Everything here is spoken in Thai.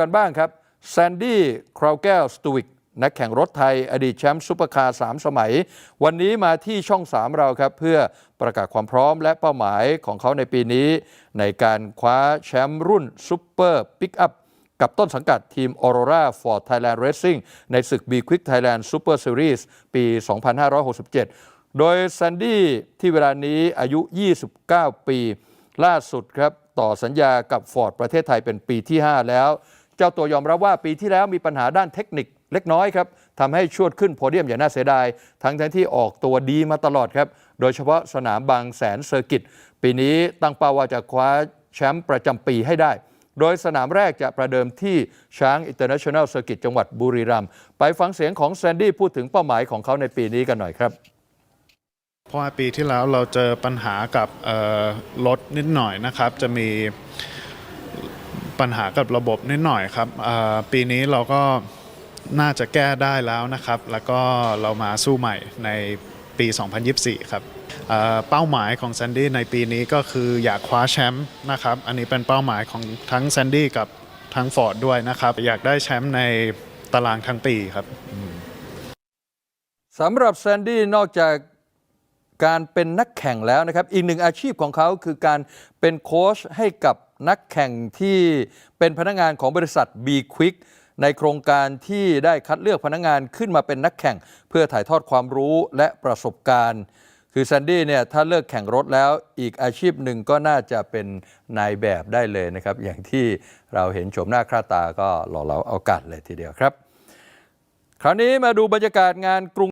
กันบ้างครับแซนดี้คราวแก้วสตูวิกนักแข่งรถไทย อดีตแชมป์ซุปเปอร์คาร์3สมัย วันนี้มาที่ช่อง 3 เราครับ เพื่อประกาศความพร้อมและเป้าหมายของเขาในปีนี้ ในการคว้าแชมป์รุ่นซุปเปอร์ปิกอัพกับต้นสังกัดทีม Aurora Ford Thailand Racing ในศึก B Quick Thailand Super Series ปี 2567 โดยแซนดี้ที่เวลานี้อายุ 29 ปี ล่าสุดครับ ต่อสัญญากับ Ford ประเทศไทยเป็นปีที่ 5 แล้ว จ้าตัวยอมรับว่าปีที่แล้วมีปัญหาด้านเทคนิคเล็กน้อยครับทำให้ชวดขึ้นโพเดียมอย่างน่าเสียดาย ทั้งทั้งที่ออกตัวดีมาตลอดครับ โดยเฉพาะสนามบางแสนเซอร์กิต ปีนี้ตั้งเป้าว่าจะคว้าแชมป์ประจำปีให้ได้ โดยสนามแรกจะประเดิมที่ช้างอินเตอร์เนชั่นแนลเซอร์กิตจังหวัดบุรีรัมย์ไปฟังเสียงของแซนดี้พูดถึงเป้าหมายของเขาในปีนี้กันหน่อยครับเพราะว่าปีที่แล้วเราเจอปัญหากับรถนิดหน่อยนะครับ จะมี ปัญหากับระบบนิดหน่อยครับปีนี้เราก็น่าจะแก้ได้แล้วนะครับ แล้วก็เรามาสู้ใหม่ในปี 2024 ครับเป้าหมายของแซนดี้ในปีนี้ก็คืออยากคว้าแชมป์นะครับ อันนี้เป็นเป้าหมายของทั้งแซนดี้กับทั้งฟอร์ดด้วยนะครับ อยากได้แชมป์ในตารางทั้งปีครับสำหรับแซนดี้นอกจากการเป็นนักแข่งแล้วนะครับ อีกหนึ่งอาชีพของเขาคือการเป็นโค้ชให้กับ นักแข่งที่เป็นพนักงานของบริษัท B Quick ในโครงการที่ได้คัดเลือกพนักงานขึ้นมาเป็นนักแข่ง เพื่อถ่ายทอดความรู้และประสบการณ์ คือแซนดี้เนี่ยถ้าเลิกแข่งรถแล้วอีกอาชีพหนึ่งก็น่าจะเป็นนายแบบได้เลยนะครับ อย่างที่เราเห็นโฉมหน้าค่าตาก็หล่อเหลาเอากัดเลยทีเดียวครับ คราวนี้มาดูบรรยากาศงานกรุง